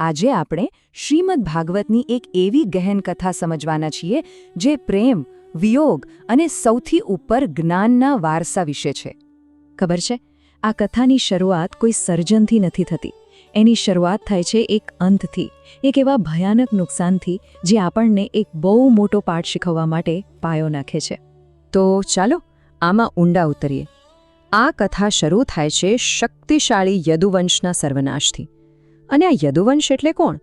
આજે આપણે શ્રીમદ ભાગવતની એક એવી ગહેન કથા સમજવાના છીએ જે પ્રેમ, વિયોગ અને સૌથી ઉપર જ્ઞાનના વારસા વિશે છે. ખબર છે? આ કથાની શરૂઆત કોઈ સર્જનથી નથી થતી. એની શરૂઆત થાય છે એક અંતથી, એક એવા ભયાનક નુકસાનથી જે આપણને એક બહુ મોટો પાઠ શીખવવા માટે પાયો નાખે છે. તો ચાલો, આમાં ઊંડા ઉતરીએ. આ કથા શરૂ થાય છે શક્તિશાળી યદુવંશના સર્વનાશથી. અને આ યદુવંશ એટલે કોણ?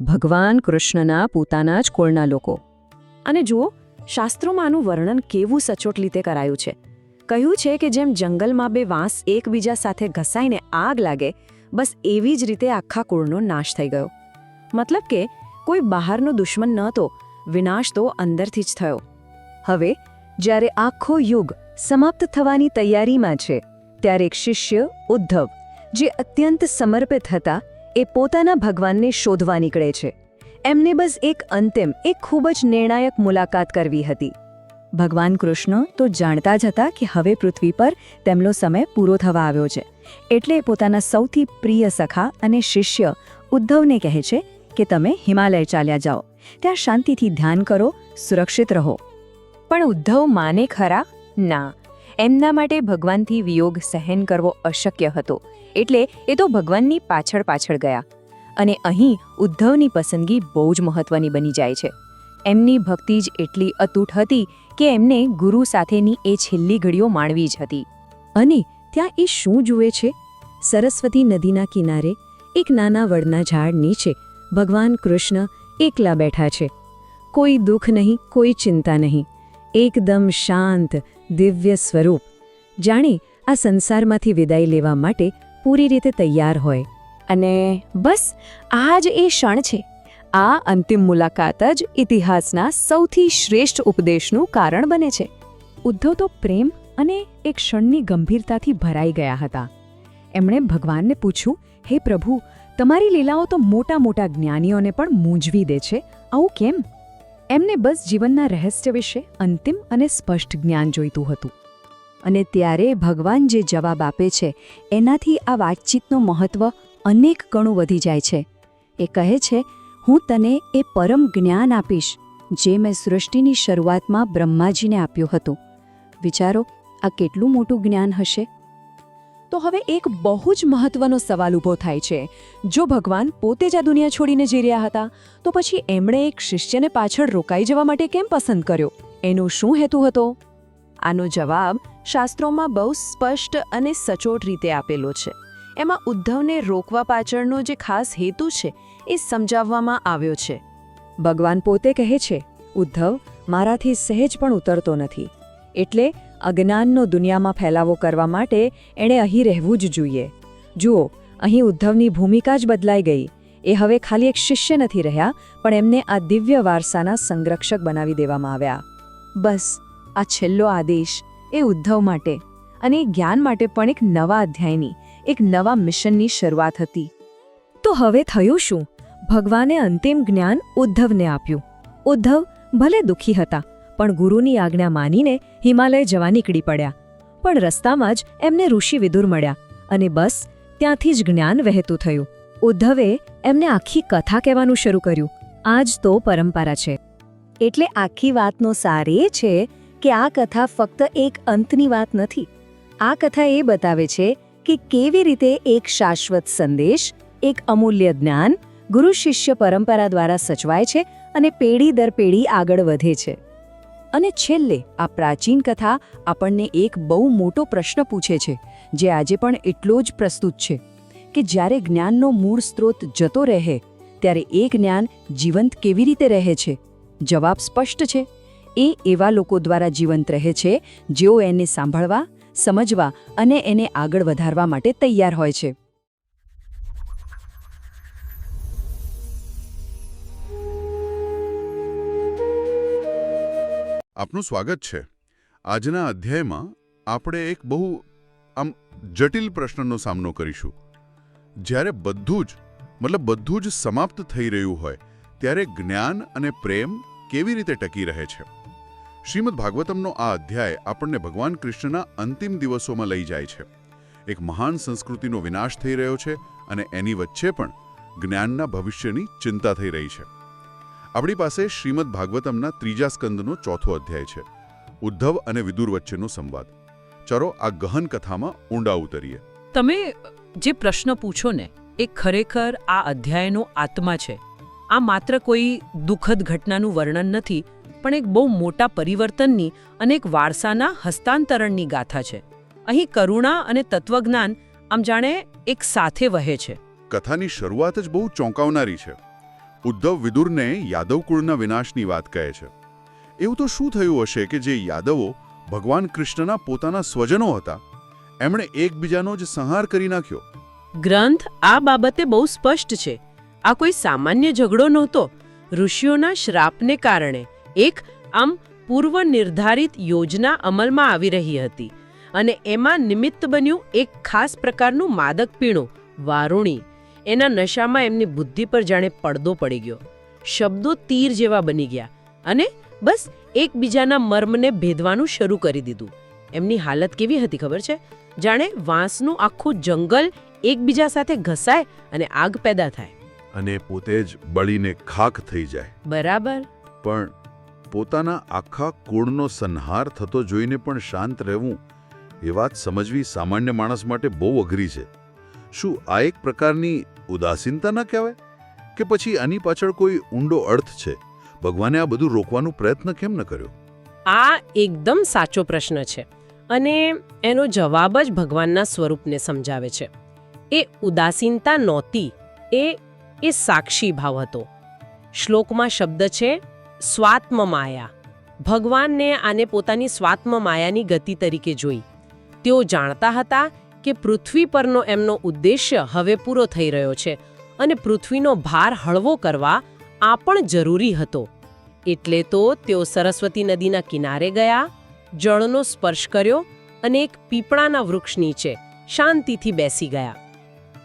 ભગવાન કૃષ્ણના પોતાના જ કોળના લોકો. અને જુઓ, શાસ્ત્રોમાં આનું વર્ણન કેવું સચોટ રીતે કરાયું છે. કહ્યું છે કે જેમ જંગલમાં બે વાંસ એકબીજા સાથે ઘસાઈને આગ લાગે, બસ એવી જ રીતે આખા કુળનો નાશ થઈ ગયો. મતલબ કે કોઈ બહારનો દુશ્મન ન તો વિનાશ તો અંદરથી જ થયો. હવે, જ્યારે આખો યુગ સમાપ્ત થવાની તૈયારીમાં છે, ત્યારે એક શિષ્ય ઉદ્ધવ, જે અત્યંત સમર્પિત હતા એ પોતાના ભગવાનને શોધવા નીકળે છે. એમને બસ એક અંતિમ, એક ખૂબ જ નિર્ણાયક મુલાકાત કરવી હતી. ભગવાન કૃષ્ણ તો જાણતા જ હતા કે હવે પૃથ્વી પર તેમનો સમય પૂરો થવા આવ્યો છે. એટલે પોતાના સૌથી પ્રિય સખા અને શિષ્ય ઉદ્ધવને કહે છે કે તમે હિમાલય ચાલ્યા જાઓ. ત્યાં શાંતિથી ધ્યાન કરો, સુરક્ષિત રહો. પણ ઉદ્ધવ માને ખરા? ના. એમના માટે ભગવાનથી વિયોગ સહન કરવો અશક્ય હતો. એટલે એ તો ભગવાનની પાછળ પાછળ ગયા. અને અહીં ઉદ્ધવની પસંદગી બહુ જ મહત્વની બની જાય છે. એમની ભક્તિ જ એટલી અતૂટ હતી કે એમને ગુરુ સાથેની એ છેલ્લી ઘડીઓ માણવી જ હતી. અને ત્યાં એ શું જુએ છે? સરસ્વતી નદીના કિનારે એક નાના વડના ઝાડ નીચે ભગવાન કૃષ્ણ એકલા બેઠા છે. કોઈ દુઃખ નહીં, કોઈ ચિંતા નહીં. એકદમ શાંત દિવ્ય સ્વરૂપ. જાણે આ સંસારમાંથી વિદાય લેવા માટે પૂરી રીતે તૈયાર હોય. અને બસ, આ જ એ ક્ષણ છે. આ અંતિમ મુલાકાત જ ઇતિહાસના સૌથી શ્રેષ્ઠ ઉપદેશનું કારણ બને છે. ઉદ્ધવ તો પ્રેમ અને એક ક્ષણની ગંભીરતાથી ભરાઈ ગયા હતા. એમણે ભગવાનને પૂછ્યું, હે પ્રભુ, તમારી લીલાઓ તો મોટા મોટા જ્ઞાનીઓને પણ મૂંઝવી દે છે. આવું કેમ? એમને બસ જીવનના રહસ્ય વિશે અંતિમ અને સ્પષ્ટ જ્ઞાન જોઈતું હતું. અને ત્યારે ભગવાન જે જવાબ આપે છે, એનાથી આ વાતચીતનું મહત્વ અનેક ગણું વધી જાય છે. એ કહે છે, હું તને એ પરમ જ્ઞાન આપીશ, જે મેં સૃષ્ટિની શરૂઆતમાં બ્રહ્માજીને આપ્યું હતું. વિચારો, આ કેટલું મોટું જ્ઞાન હશે? તો હવે એક બહુ જ મહત્વનો સવાલ ઊભો થાય છે. જો ભગવાન પોતે જ આ દુનિયા છોડીને જઈ રહ્યા હતા, તો પછી એમણે એક શિષ્યને પાછળ રોકાઈ જવા માટે કેમ પસંદ કર્યો? એનો શું હેતુ હતો? આનો જવાબ શાસ્ત્રોમાં બહુ સ્પષ્ટ અને સચોટ રીતે આપેલો છે. એમાં ઉદ્ધવને રોકવા પાછળનો જે ખાસ હેતુ છે, એ સમજાવવામાં આવ્યો છે. ભગવાન પોતે કહે છે, ઉદ્ધવ, મારાથી સહેજ પણ ઉતરતો નથી. એટલે અજ્ઞાનનો દુનિયામાં ફેલાવો કરવા માટે એણે અહીં રહેવું જ જોઈએ. જુઓ, અહીં ઉદ્ધવની ભૂમિકા જ બદલાઈ ગઈ. એ હવે ખાલી એક શિષ્ય નથી રહ્યા, પણ એમને આ દિવ્ય વારસાના સંરક્ષક બનાવી દેવામાં આવ્યા. બસ, આ છેલ્લો આદેશ એ ઉદ્ધવ માટે અને જ્ઞાન માટે પણ એક નવા અધ્યાયની, એક નવા મિશનની શરૂઆત હતી. તો હવે થયું શું? ભગવાને અંતિમ જ્ઞાન ઉદ્ધવને આપ્યું. ઉદ્ધવ ભલે દુઃખી હતા પણ ગુરુની આજ્ઞા માનીને હિમાલય જવા નીકળી પડ્યા. પણ રસ્તામાં જ એમને ઋષિ વિદુર મળ્યા અને બસ ત્યાંથી જ જ્ઞાન વહેતું થયું. ઉદ્ધવે એમને આખી કથા કહેવાનું શરૂ કર્યું. આ જ તો પરંપરા છે. એટલે આખી વાતનો સાર એ છે કે આ કથા ફક્ત એક અંતની વાત નથી. આ કથા એ બતાવે છે કે કેવી રીતે એક શાશ્વત સંદેશ, એક અમૂલ્ય જ્ઞાન ગુરુ શિષ્ય પરંપરા દ્વારા સચવાય છે અને પેઢી દર પેઢી આગળ વધે છે. અને છેલ્લે આ પ્રાચીન કથા આપણને એક બહુ મોટો પ્રશ્ન પૂછે છે, જે આજે પણ એટલો જ પ્રસ્તુત છે, કે જ્યારે જ્ઞાનનો મૂળ સ્ત્રોત જતો રહે, ત્યારે એ જ્ઞાન જીવંત કેવી રીતે રહે છે? જવાબ સ્પષ્ટ છે. એ એવા લોકો દ્વારા જીવંત રહે છે, જેઓ એને સાંભળવા, સમજવા અને એને આગળ વધારવા માટે તૈયાર હોય છે. આપનું સ્વાગત છે. આજના અધ્યાયમાં આપણે એક બહુ, આમ, જટિલ પ્રશ્નનો સામનો કરીશું. જ્યારે બધું જ, મતલબ બધું જ સમાપ્ત થઈ રહ્યું હોય, ત્યારે જ્ઞાન અને પ્રેમ કેવી રીતે ટકી રહે છે? શ્રીમદ ભાગવતમનો આ અધ્યાય આપણને ભગવાન કૃષ્ણના અંતિમ દિવસોમાં લઈ જાય છે. એક મહાન સંસ્કૃતિનો વિનાશ થઈ રહ્યો છે અને એની વચ્ચે પણ જ્ઞાનના ભવિષ્યની ચિંતા થઈ રહી છે. આપણી પાસે શ્રીમદ ભાગવતમના ત્રીજા સ્કંદનો ચોથો અધ્યાય છે. ઉદ્ધવ અને વિદુર વચ્ચેનો સંવાદ. ચલો આ ગહન કથામાં ઊંડા ઉતરીએ. તમે જે પ્રશ્ન પૂછો ને એ ખરેખર આ અધ્યાયનો આત્મા છે. આ માત્ર કોઈ દુઃખદ ઘટનાનું વર્ણન નથી પણ એક બહુ મોટા પરિવર્તનની અને એક વારસાના હસ્તાંતરણની ગાથા છે. અહીં કરુણા અને તત્વજ્ઞાન આમ જાણે એક સાથે વહે છે. કથાની શરૂઆત જ બહુ ચોંકાવનારી છે. ઉદ્ધવ વિદુરને યાદવ કુળના વિનાશની વાત કહે છે. એવું તો શું થયું હશે કે જે યાદવો ભગવાન કૃષ્ણના પોતાના સ્વજનો હતા, એમણે એકબીજાનો જ સંહાર કરી નાખ્યો? ગ્રંથ આ બાબતે બહુ સ્પષ્ટ છે. આ કોઈ સામાન્ય ઝઘડો નહોતો. ઋષિઓના શ્રાપને કારણે એક આમ પૂર્વ નિર્ધારિત યોજના અમલમાં આવી રહી હતી અને એમાં નિમિત્ત બન્યું એક ખાસ પ્રકારનું માદક પીણું, વારુણી. એના નશામાં એમની બુદ્ધિ પર જાણે પડદો પડી ગયો. શબ્દો તીર જેવા બની ગયા અને બસ એકબીજાના મર્મને ભેદવાનું શરૂ કરી દીધું. એમની હાલત કેવી હતી ખબર છે? જાણે વાંસનું આખું જંગલ એકબીજા સાથે ઘસાય અને આગ પેદા થાય. અને પોતે જ બળીને ખાખ થઈ જાય. બરાબર. પણ પોતાના આખા કુળનો સંહાર થતો જોઈને પણ શાંત રહેવું એ વાત સમજવી સામાન્ય માણસ માટે બહુ અઘરી છે. શું આ એક પ્રકારની ઉદાસીનતા ન કહેવાય? કે પછી આની પાછળ કોઈ ઊંડો અર્થ છે? ભગવાને આ બધું રોકવાનો પ્રયત્ન કેમ ન કર્યો? આ એકદમ સાચો પ્રશ્ન છે અને એનો જવાબ જ ભગવાનના સ્વરૂપને સમજાવે છે. એ ઉદાસીનતા નહોતી, એ એ સાક્ષી ભાવ હતો. શ્લોકમાં શબ્દ છે સ્વાત્મ માયા ભગવાનને આને પોતાની સ્વાત્મ માયાની ગતિ તરીકે જોઈ. તેઓ જાણતા હતા કે પૃથ્વી પરનો એમનો ઉદ્દેશ્ય હવે પૂરો થઈ રહ્યો છે અને પૃથ્વીનો ભાર હળવો કરવા આ પણ જરૂરી હતો. એટલે તો તેઓ સરસ્વતી નદીના કિનારે ગયા, જળનો સ્પર્શ કર્યો અને એક પીપળાના વૃક્ષ નીચે શાંતિથી બેસી ગયા.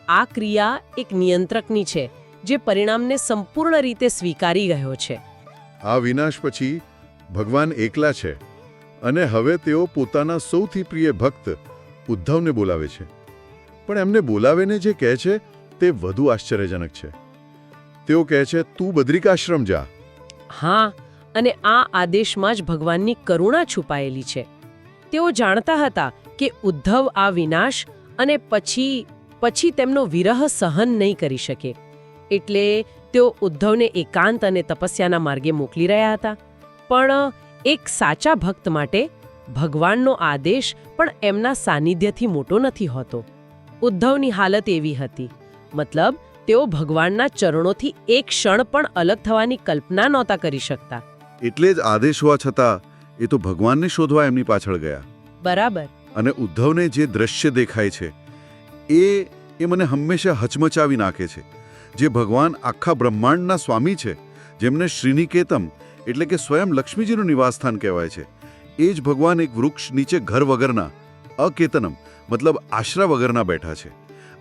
આ ક્રિયા એક નિયંત્રકની છે, જે પરિણામને સંપૂર્ણ રીતે સ્વીકારી ગયો છે. આ વિનાશ પછી ભગવાન એકલા છે અને હવે તેઓ પોતાના સૌથી પ્રિય ભક્ત ઉદ્ધવને બોલાવે છે. પણ એમને બોલાવીને જે કહે છે તે વધુ આશ્ચર્યજનક છે. તેઓ કહે છે, તું બદ્રિકાશ્રમ જા. હા, અને આ આદેશમાં જ ભગવાનની કરુણા છુપાયેલી છે. તેઓ જાણતા હતા કે ઉદ્ધવ આ વિનાશ અને પછી પછી તેમનો વિરહ સહન નહીં કરી શકે. એટલે તેઓ ઉદ્ધવને એકાંત અને તપસ્યાના માર્ગે મોકલી રહ્યા હતા. પણ એક સાચા ભક્ત માટે ભગવાનનો આદેશ પણ એમના સાનિધ્યથી મોટો નથી હોતો. ઉદ્ધવની હાલત એવી હતી. મતલબ તેઓ ભગવાનના ચરણોથી એક ક્ષણ પણ અલગ થવાની કલ્પના નહોતા કરી શકતા. એટલે જ આદેશ હોવા છતાં એ તો ભગવાનને શોધવા એમની પાછળ ગયા. બરાબર. અને ઉદ્ધવને જે દ્રશ્ય દેખાય છે એ એ મને હંમેશા હચમચાવી નાખે છે. જે ભગવાન આખા બ્રહ્માંડના સ્વામી છે જેમને શ્રીનિકેતમ એટલે કે સ્વયં લક્ષ્મીજીનું નિવાસસ્થાન કહેવાય છે. એ જ ભગવાન એક વૃક્ષ નીચે ઘર વગરના અકેતનમ મતલબ આશરા વગરના બેઠા છે.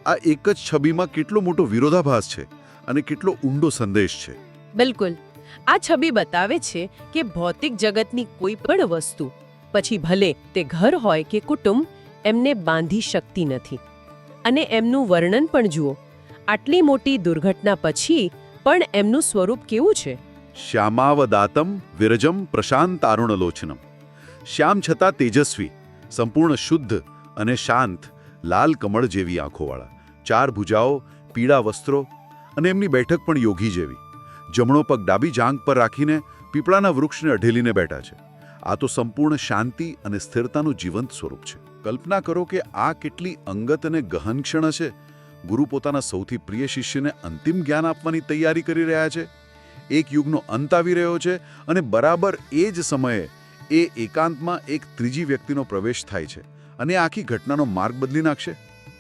આ એક જ છબીમાં કેટલો મોટો વિરોધાભાસ છે અને કેટલો ઊંડો સંદેશ છે. બિલકુલ. આ છબી બતાવે છે કે ભૌતિક જગતની કોઈ પણ વસ્તુ પછી ભલે તે ઘર હોય કે કુટુંબ એમને બાંધી શકતી નથી. અને એમનું વર્ણન પણ જુઓ. આટલી મોટી દુર્ઘટના પછી પણ એમનું સ્વરૂપ કેવું છે? શ્યામાવદાતમ વિરજમ પ્રશાંત અરુણલોચનમ શ્યામ છતાં તેજસ્વી, સંપૂર્ણ શુદ્ધ અને શાંત, લાલ કમળ જેવી આંખોવાળા. ચાર ભુજાઓ, પીળા વસ્ત્રો અને એમની બેઠક પણ યોગી જેવી. જમણો પગ ડાબી જાંગ પર રાખીને પીપળાના વૃક્ષને અઢેલીને બેઠા છે. આ તો સંપૂર્ણ શાંતિ અને સ્થિરતાનું જીવંત સ્વરૂપ છે. કલ્પના કરો કે આ કેટલી અંગત અને ગહન ક્ષણ છે. ગુરુ પોતાના સૌથી પ્રિય શિષ્યને અંતિમ જ્ઞાન આપવાની તૈયારી કરી રહ્યા છે. એક યુગનો અંત આવી રહ્યો છે અને બરાબર એ જ સમયે એ એકાંતમાં એક ત્રીજી વ્યક્તિનો પ્રવેશ થાય છે અને આખી ઘટનાનો માર્ગ બદલી નાખશે.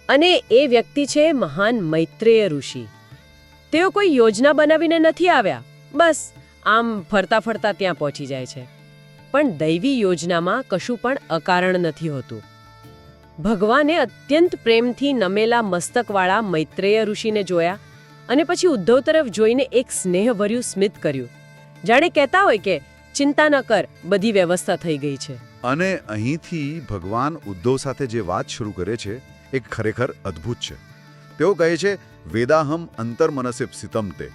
અને એ વ્યક્તિ છે મહાન મૈત્રેય ઋષિ. તેઓ કોઈ યોજના બનાવીને નથી આવ્યા. બસ, આમ ફરતા ફરતા ત્યાં પહોંચી જાય છે. પણ દૈવી યોજનામાં કશું પણ અકારણ નથી હોતું. ભગવાને અત્યંત પ્રેમથી નમેલા મસ્તકવાળા મૈત્રેય ઋષિને જોયા અને પછી ઉદ્ધવ તરફ જોઈને એક સ્નેહભર્યું સ્મિત કર્યું. જાણે કહેતા હોય કે ચિંતા ન કર બધી વ્યવસ્થા થઈ ગઈ છે. અને અહીંથી ભગવાન ઉદ્ધવ સાથે જે વાત શરૂ કરે છે એ ખરેખર અદ્ભુત છે. તેઓ કહે છે વેદાહમ અંતર્મનસે સિતમ તે.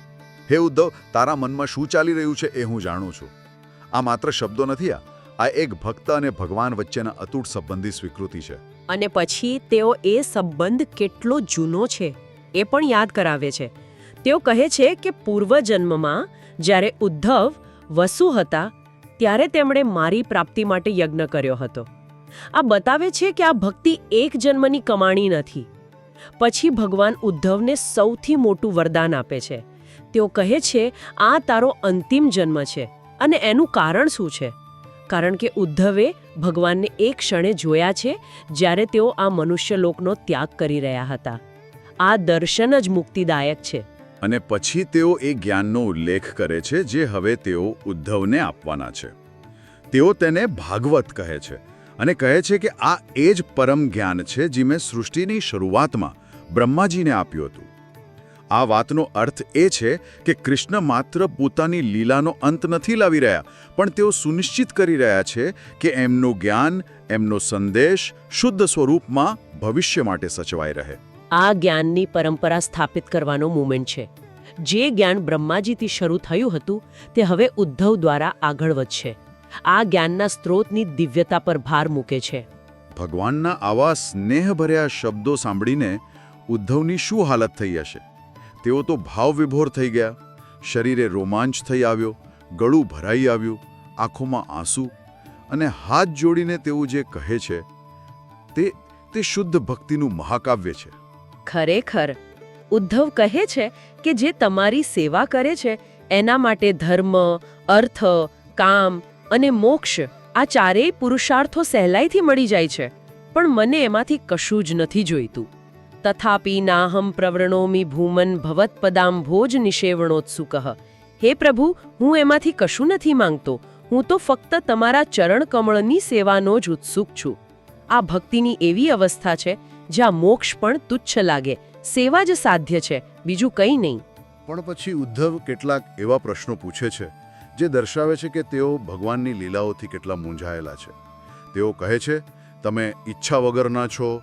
હે ઉદ્ધવ તારા મનમાં શું ચાલી રહ્યું છે એ હું જાણું છું. આ માત્ર શબ્દો નથી આ આ એક ભક્ત અને ભગવાન વચ્ચેના અતૂટ સંબંધી સ્વીકૃતિ છે. અને પછી તેઓ એ સંબંધ કેટલો જૂનો છે એ પણ યાદ કરાવે છે. તેઓ કહે છે કે પૂર્વજન્મમાં જ્યારે ઉદ્ધવ વસુ હતા, ત્યારે તેમણે મારી પ્રાપ્તિ માટે યજ્ઞ કર્યો હતો. આ બતાવે છે કે આ ભક્તિ એક જન્મની કમાણી નથી. પછી ભગવાન ઉદ્ધવને સૌથી મોટું વરદાન આપે છે. તેઓ કહે છે, આ તારો અંતિમ જન્મ છે અને એનું કારણ શું છે? કારણ કે ઉદ્ધવે ભગવાનને એક ક્ષણે જોયા છે, જ્યારે તેઓ આ મનુષ્યલોકનો ત્યાગ કરી રહ્યા હતા. આ દર્શન જ મુક્તિદાયક છે. અને પછી તેઓ એ જ્ઞાનનો ઉલ્લેખ કરે છે જે હવે તેઓ ઉદ્ધવને આપવાના છે. તેઓ તેને ભાગવત કહે છે અને કહે છે કે આ એ જ પરમ જ્ઞાન છે જે મેં સૃષ્ટિની શરૂઆતમાં બ્રહ્માજીને આપ્યું હતું. આ વાતનો અર્થ એ છે કે કૃષ્ણ માત્ર પોતાની લીલાનો અંત નથી લાવી રહ્યા, પણ તેઓ સુનિશ્ચિત કરી રહ્યા છે કે એમનું જ્ઞાન, એમનો સંદેશ શુદ્ધ સ્વરૂપમાં ભવિષ્ય માટે સચવાઈ રહે. આ જ્ઞાનની પરંપરા સ્થાપિત કરવાનો મુમેન્ટ છે. જે જ્ઞાન બ્રહ્માજીથી શરૂ થયું હતું, તે હવે ઉદ્ધવ દ્વારા આગળ વધશે. આ જ્ઞાનના સ્ત્રોતની દિવ્યતા પર ભાર મૂકે છે. ભગવાનના આવા સ્નેહભર્યા શબ્દો સાંભળીને ઉદ્ધવની શું હાલત થઈ હશે? તેઓ તો ભાવવિભોર થઈ ગયા. શરીરે રોમાંચ થઈ આવ્યો, ગળું ભરાઈ આવ્યું, આંખોમાં આંસુ અને હાથ જોડીને તેઓ જે કહે છે, તે તે શુદ્ધ ભક્તિનું મહાકાવ્ય છે. ખરેખર, ઉદ્ધવ કહે છે કે જે તમારી સેવા કરે છે, એના માટે ધર્મ, અર્થ, કામ અને મોક્ષ આ ચારેય પુરુષાર્થો સહેલાઈથી મળી જાય છે, પણ મને એમાંથી કશું જ નથી જોઈતું. તથાપિ નાહમ પ્રવૃણોમી ભૂમન ભવત્પદામ ભોજ નિષેવણોત્સુક. હે પ્રભુ, હું એમાંથી કશું નથી માંગતો, હું તો ફક્ત તમારા ચરણ કમળની સેવાનો જ ઉત્સુક છું. આ ભક્તિની એવી અવસ્થા છે જ્યાં મોક્ષ પણ તુચ્છ લાગે. સેવા જ સાધ્ય છે, બીજું કંઈ નહીં. પણ પછી ઉદ્ધવ કેટલાક એવા પ્રશ્નો પૂછે છે, જે દર્શાવે છે કે તેઓ ભગવાનની લીલાઓથી કેટલા મૂંઝાયેલા છે. તેઓ કહે છે, તમે ઈચ્છા વગરના છો,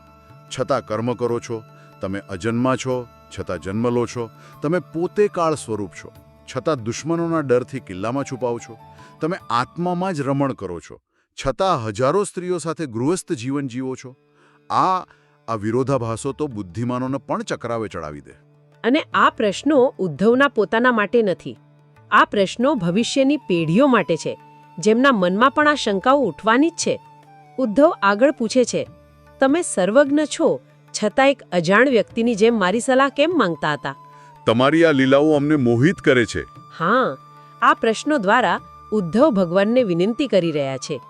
છતાં કર્મ કરો છો, તમે અજન્મા છો, છતાં જન્મ લો છો, તમે પોતે કાળ સ્વરૂપ છો, છતાં દુશ્મનોના ડરથી કિલ્લામાં છુપાવ છો, તમે આત્મામાં જ રમણ કરો છો, છતાં હજારો સ્ત્રીઓ સાથે ગૃહસ્થ જીવન જીવો છો. આ આ વિરોધાભાસો તો બુદ્ધિમાનોને પણ ચક્રાવે ચડાવી દે. અને આ પ્રશ્નો ઉદ્ધવના પોતાના માટે નથી. આ પ્રશ્નો ભવિષ્યની પેઢીઓ માટે છે. જેમના મનમાં પણ આ શંકાઓ ઉઠવાની જ છે. ઉદ્ધવ આગળ પૂછે છે તમે સર્વજ્ઞ છો છતાં એક અજાણ વ્યક્તિની જેમ મારી સલાહ કેમ માંગતા હતા? તમારી આ લીલાઓ અમને મોહિત કરે છે. હા આ પ્રશ્નો દ્વારા ઉદ્ધવ ભગવાનને વિનંતી કરી રહ્યા છે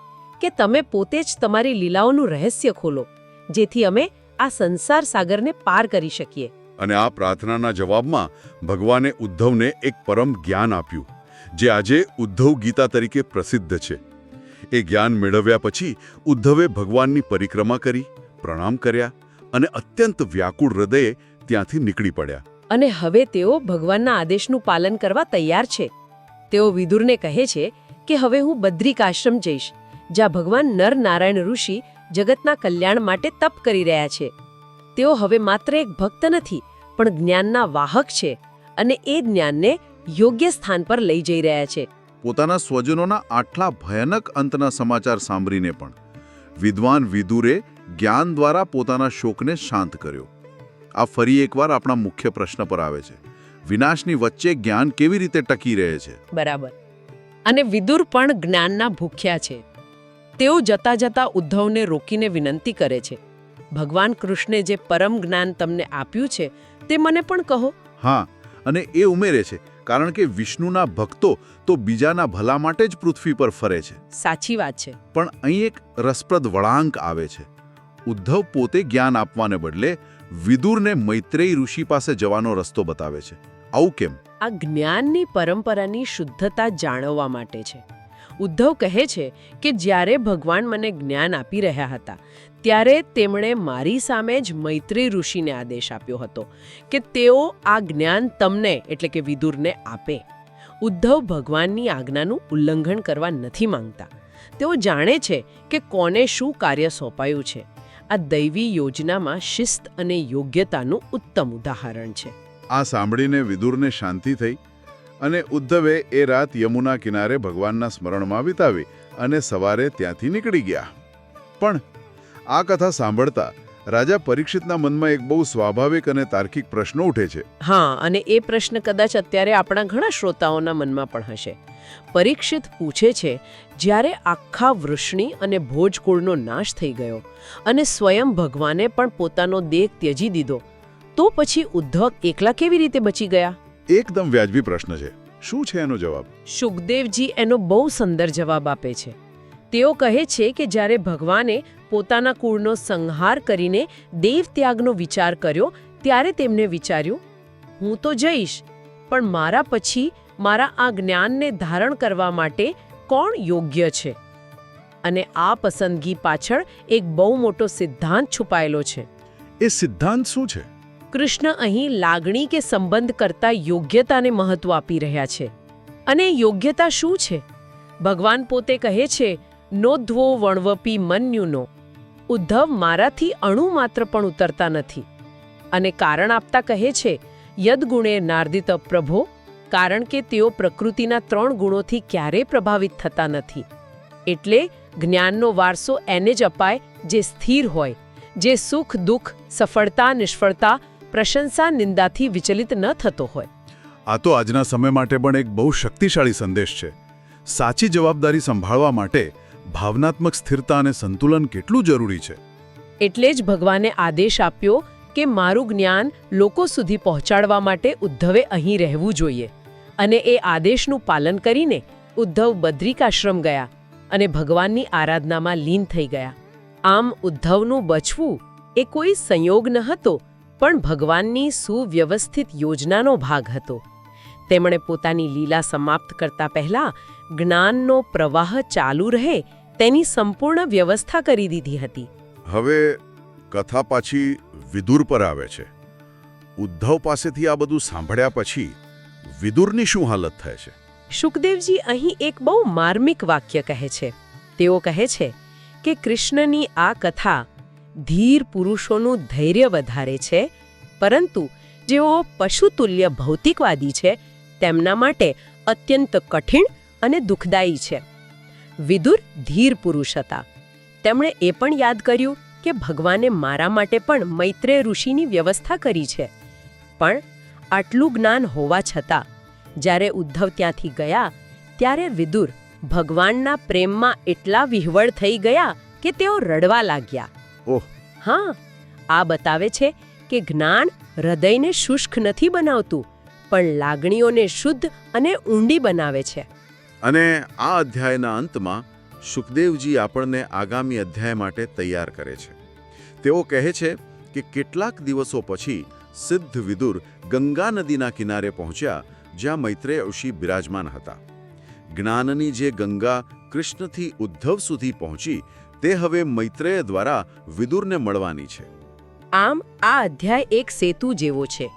કે તમે પોતે જ તમારી લીલાઓનું રહસ્ય ખોલો જેથી અમે આ સંસાર સાગરને પાર કરી શકીએ. અને આ પ્રાર્થનાના જવાબમાં ભગવાને ઉદ્ધવને એક પરમ જ્ઞાન આપ્યું જે આજે ઉદ્ધવ ગીતા તરીકે પ્રસિદ્ધ છે. એ જ્ઞાન મેળવ્યા પછી ઉદ્ધવે ભગવાનની પરિક્રમા કરી પ્રણામ કર્યા અને અત્યંત વ્યાકુળ હૃદયે ત્યાંથી નીકળી પડ્યા. અને હવે તેઓ ભગવાનના આદેશનું પાલન કરવા તૈયાર છે. તેઓ વિદુરને કહે છે કે હવે હું બદ્રિક આશ્રમ જઈશ જ્યાં ભગવાન નર નારાયણ ઋષિ જગતના કલ્યાણ માટે તપ કરી રહ્યા છે. તેઓ હવે માત્ર એક ભક્ત નથી પણ જ્ઞાનના વાહક છે અને એ જ્ઞાનને યોગ્ય સ્થાન પર લઈ જઈ રહ્યા છે. પોતાના સ્વજનોના આટલા ભયાનક અંતના સમાચાર સાંભળીને પણ વિદ્વાન વિદુરે જ્ઞાન દ્વારા પોતાના શોકને શાંત કર્યો. આ ફરી એકવાર આપણા મુખ્ય પ્રશ્ન પર આવે છે. વિનાશની વચ્ચે જ્ઞાન કેવી રીતે ટકી રહે છે? બરાબર. અને વિદુર પણ જ્ઞાનના ભૂખ્યા છે. તેઓ જતા જતા ઉદ્ધવને રોકીને વિનંતી કરે છે. ભગવાન કૃષ્ણે જે પરમ જ્ઞાન તમને આપ્યું છે તે મને પણ કહો. હા અને એ ઉમેરે છે કારણ કે વિષ્ણુના ભક્તો તો બીજાના ભલા માટે જ પૃથ્વી પર ફરે છે. સાચી વાત છે. પણ અહીં એક રસપ્રદ વળાંક આવે છે. ઉદ્ધવ પોતે જ્ઞાન આપવાને બદલે વિદુરને મૈત્રેયી ઋષિ પાસે જવાનો રસ્તો બતાવે છે. આવું કેમ? આ જ્ઞાનની પરંપરાની શુદ્ધતા જાણવવા માટે છે. ઉદ્ધવ કહે છે કે જ્યારે ભગવાન મને જ્ઞાન આપી રહ્યા હતા, ત્યારે તેમણે મારી સામે જ મૈત્રી ઋષિને આદેશ આપ્યો હતો કે તેઓ આ જ્ઞાન તમને, એટલે કે વિદુરને, આપે. ઉદ્ધવ ભગવાનની આજ્ઞાનું ઉલ્લંઘન કરવા નથી માંગતા. તેઓ જાણે છે કે કોને શું કાર્ય સોંપાયું છે. આ દૈવી યોજનામાં શિસ્ત અને યોગ્યતાનું ઉત્તમ ઉદાહરણ છે. આ સાંભળીને વિદુરને શાંતિ થઈ અને ઉદ્ધવે એ રાત યમુના કિનારે ભગવાનના સ્મરણમાં વિતાવી અને સવારે ત્યાંથી નીકળી ગયા. પણ આ કથા સાંભળતા રાજા પરીક્ષિતના મનમાં એક બહુ સ્વાભાવિક અને તાર્કિક પ્રશ્ન ઉઠે છે. હા, અને એ પ્રશ્ન કદાચ અત્યારે આપણા ઘણા શ્રોતાઓના મનમાં પણ હશે. પરીક્ષિત પૂછે છે, જ્યારે આખા વૃષ્ણિ અને ભોજકુળનો નાશ થઈ ગયો અને સ્વયં ભગવાને પણ પોતાનો દેહ ત્યજી દીધો, તો પછી ઉદ્ધવ એકલા કેવી રીતે બચી ગયા? એકદમ વ્યાજબી પ્રશ્ન છે. શું છે એનો જવાબ? સુખદેવજી એનો બહુ સુંદર જવાબ આપે છે. તેઓ કહે છે કે જ્યારે ભગવાને પોતાના કુળનો સંહાર કરીને દેવ ત્યાગનો વિચાર કર્યો ત્યારે તેમને વિચાર્યું હું તો જઈશ પણ મારા પછી મારા આ જ્ઞાનને ધારણ કરવા માટે કોણ યોગ્ય છે? અને આ પસંદગી પાછળ એક બહુ મોટો સિદ્ધાંત છુપાયેલો છે. એ સિદ્ધાંત શું છે? કૃષ્ણ અહીં લાગણી કે સંબંધ કરતા યોગ્યતાને મહત્વ આપી રહ્યા છે. અને યોગ્યતા શું છે? ભગવાન પોતે કહે છે નોધ્વો વણવપી મન્યુનો. ઉદ્ધવ મારાથી અણુ માત્ર પણ ઉતરતા નથી. અને કારણ આપતા કહે છે, યદગુણે નાર્દિત પ્રભો, કારણ કે તેઓ પ્રકૃતિના ત્રણ ગુણોથી ક્યારેય પ્રભાવિત થતા નથી. એટલે જ્ઞાનનો વારસો એને જ અપાય જે સ્થિર હોય, જે સુખ, દુઃખ, સફળતા, નિષ્ફળતા પ્રશંસા નિંદાથી વિચલિત ન થતો હોય. આ તો આજના સમય માટે પણ એક બહુ શક્તિશાળી સંદેશ છે. સાચી જવાબદારી સંભાળવા માટે ભાવનાત્મક સ્થિરતા અને સંતુલન કેટલું જરૂરી છે? એટલે જ ભગવાને આદેશ આપ્યો કે મારું જ્ઞાન લોકો સુધી પહોંચાડવા માટે ઉદ્ધવે અહીં રહેવું જોઈએ અને એ આદેશનું પાલન કરીને ઉદ્ધવ બદ્રિકાશ્રમ ગયા અને ભગવાનની આરાધનામાં લીન થઈ ગયા. આમ ઉદ્ધવનું બચવું એ કોઈ સંયોગ ન હતો પણ ભગવાનની સુવ્યવસ્થિત યોજનાનો ભાગ હતો. તેમણે પોતાની લીલા સમાપ્ત કરતા પહેલા જ્ઞાનનો પ્રવાહ ચાલુ રહે તેની સંપૂર્ણ વ્યવસ્થા કરી દીધી હતી. હવે કથા પાછી વિદુર પર આવે છે. ઉદ્ધવ પાસેથી આ બધું સાંભળ્યા પછી વિદુરની શું હાલત થાય છે? શુકદેવજી અહીં એક બહુ માર્મિક વાક્ય કહે છે. તેઓ કહે છે કે કૃષ્ણની આ કથા ધીર પુરુષોનું ધૈર્ય વધારે છે, પરંતુ જેઓ પશુતુલ્ય ભૌતિકવાદી છે, તેમના માટે અત્યંત કઠિન અને દુઃખદાયી છે. વિદુર ધીર પુરુષ હતા. તેમણે એ પણ યાદ કર્યું કે ભગવાને મારા માટે પણ મૈત્રેય ઋષિની વ્યવસ્થા કરી છે. પણ આટલું જ્ઞાન હોવા છતાં, જ્યારે ઉદ્ધવ ત્યાંથી ગયા, ત્યારે વિદુર ભગવાનના પ્રેમમાં એટલા વિહવળ થઈ ગયા કે તેઓ રડવા લાગ્યા. ઓહ. હા આ બતાવે છે કે જ્ઞાન હૃદયને શુષ્ક નથી બનાવતું પણ લાગણીઓને શુદ્ધ અને ઊંડી બનાવે છે. અને આ અધ્યાયના અંતમાં સુખદેવજી આપણને આગામી અધ્યાય માટે તૈયાર કરે છે. તેઓ કહે છે કે કેટલાક દિવસો પછી સિદ્ધ વિદુર ગંગા નદીના કિનારે પહોંચ્યા જ્યાં મૈત્રેય ઋષિ બિરાજમાન હતા. જ્ઞાનની જે ગંગા કૃષ્ણથી ઉદ્ધવ સુધી પહોંચી તે હવે મૈત્રેય દ્વારા વિદુરને મળવાની છે. આમ આ અધ્યાય એક સેતુ જેવો છે.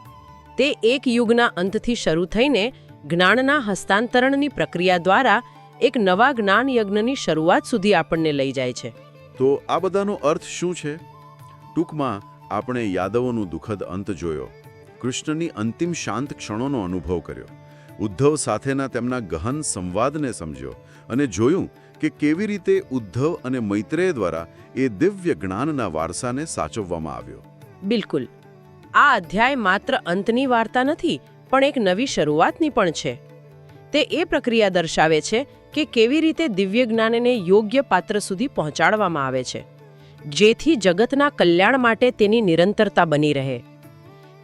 તે એક યુગના અંતથી શરૂ થઈને જ્ઞાનના હસ્તાંતરણની પ્રક્રિયા દ્વારા એક નવા જ્ઞાન યજ્ઞની શરૂઆત સુધી આપણને લઈ જાય છે. તો આ બધાનો અર્થ શું છે? ટૂંકમાં આપણે યાદવોનું દુઃખદ અંત જોયો. કૃષ્ણની અંતિમ શાંત ક્ષણોનો અનુભવ કર્યો. ઉદ્ધવ સાથેના તેમના ગહન સંવાદને સમજ્યો અને જોયું કે કેવી રીતે ઉદ્ધવ અને મૈત્રેય દ્વારા એ દિવ્ય જ્ઞાનના વારસાને સાચવવામાં આવ્યો. બિલકુલ. આ અધ્યાય માત્ર અંતની વાર્તા નથી, પણ એક નવી શરૂઆતની પણ છે. તે એ પ્રક્રિયા દર્શાવે છે કે કેવી રીતે દિવ્ય જ્ઞાનને યોગ્ય પાત્ર સુધી પહોંચાડવામાં આવે છે, જેથી જગતના કલ્યાણ માટે તેની નિરંતરતા બની રહે.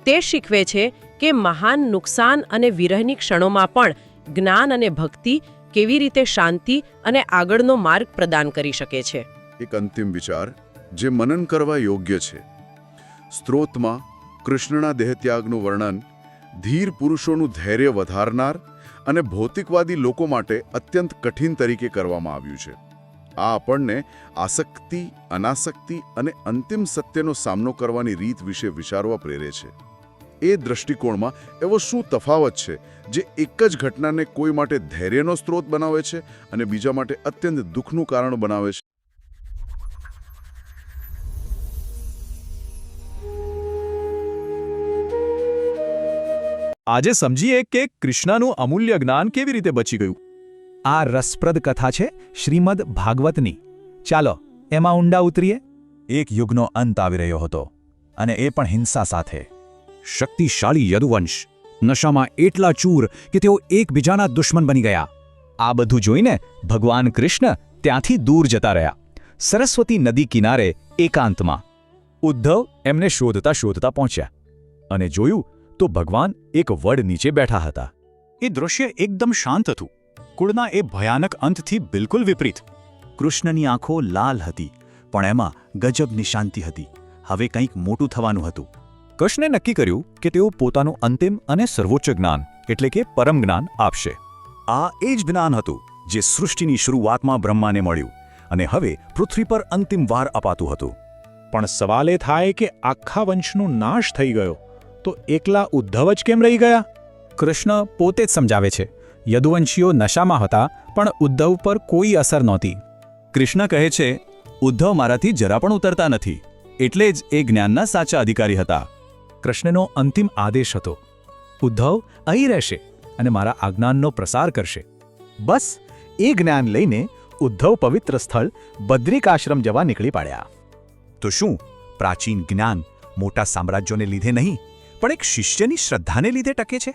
તે શીખવે છે કે મહાન નુકસાન અને વિરહની ક્ષણોમાં પણ જ્ઞાન અને ભક્તિ કેવી રીતે શાંતિ અને આગળનો માર્ગ પ્રદાન કરી શકે છે? એક અંતિમ વિચાર, જે મનન કરવા યોગ્ય છે. સ્ત્રોતમાં કૃષ્ણના દેહત્યાગનું વર્ણન, ધીર પુરુષોનું ધૈર્ય વધારનાર અને ભૌતિકવાદી લોકો માટે અત્યંત કઠિન તરીકે કરવામાં આવ્યું છે. આ આપણને આસક્તિ, અનાસક્તિ અને અંતિમ સત્યનો સામનો કરવાની રીત વિશે વિચારવા પ્રેરે છે. એ દ્રષ્ટિકોણમાં એવો શું તફાવત છે જે એક જ ઘટનાને કોઈ માટે ધૈર્યનો સ્ત્રોત બનાવે છે અને બીજા માટે અત્યંત દુઃખનું કારણ બનાવે છે? આજે સમજીએ કે કૃષ્ણનું અમૂલ્ય જ્ઞાન કેવી રીતે બચી ગયું. આ રસપ્રદ કથા છે શ્રીમદ ભાગવતની. ચાલો એમાં ઊંડા ઉતરીએ. એક યુગનો અંત આવી રહ્યો હતો અને એ પણ હિંસા સાથે. શક્તિશાળી યદુવંશ. નશામાં એટલા ચૂર કે તેઓ એકબીજાના દુશ્મન બની ગયા. આ બધું જોઈને ભગવાન કૃષ્ણ ત્યાંથી દૂર જતા રહ્યા. સરસ્વતી નદી કિનારે એકાંતમાં. ઉદ્ધવ એમને શોધતા શોધતા પહોંચ્યા અને જોયું તો ભગવાન એક વડ નીચે બેઠા હતા. એ દૃશ્ય એકદમ શાંત હતું. કુળના એ ભયાનક અંતથી બિલકુલ વિપરીત. કૃષ્ણની આંખો લાલ હતી, પણ એમાં ગજબની શાંતિ હતી. હવે કંઈક મોટું થવાનું હતું. કૃષ્ણે નક્કી કર્યું કે તેઓ પોતાનું અંતિમ અને સર્વોચ્ચ જ્ઞાન એટલે કે પરમ જ્ઞાન આપશે. આ એ જ જ્ઞાન હતું જે સૃષ્ટિની શરૂઆતમાં બ્રહ્માને મળ્યું અને હવે પૃથ્વી પર અંતિમ વાર અપાતું હતું. પણ સવાલ એ થાય કે આખા વંશનો નાશ થઈ ગયો તો એકલા ઉદ્ધવ જ કેમ રહી ગયા? કૃષ્ણ પોતે જ સમજાવે છે યદુવંશીઓ નશામાં હતા પણ ઉદ્ધવ પર કોઈ અસર નહોતી. કૃષ્ણ કહે છે ઉદ્ધવ મારાથી જરા પણ ઉતરતા નથી એટલે જ એ જ્ઞાનના સાચા અધિકારી હતા. કૃષ્ણનો અંતિમ આદેશ હતો. ઉદ્ધવ અહીં રહેશે અને મારા આજ્ઞાનનો પ્રસાર કરશે. બસ, એ જ્ઞાન લઈને ઉદ્ધવ પવિત્ર સ્થળ બદ્રિકાશ્રમ જવા નીકળી પડ્યા. તો શું, પ્રાચીન જ્ઞાન મોટા સામ્રાજ્યોને લીધે નહીં, પણ એક શિષ્યની શ્રદ્ધાને લીધે ટકે છે?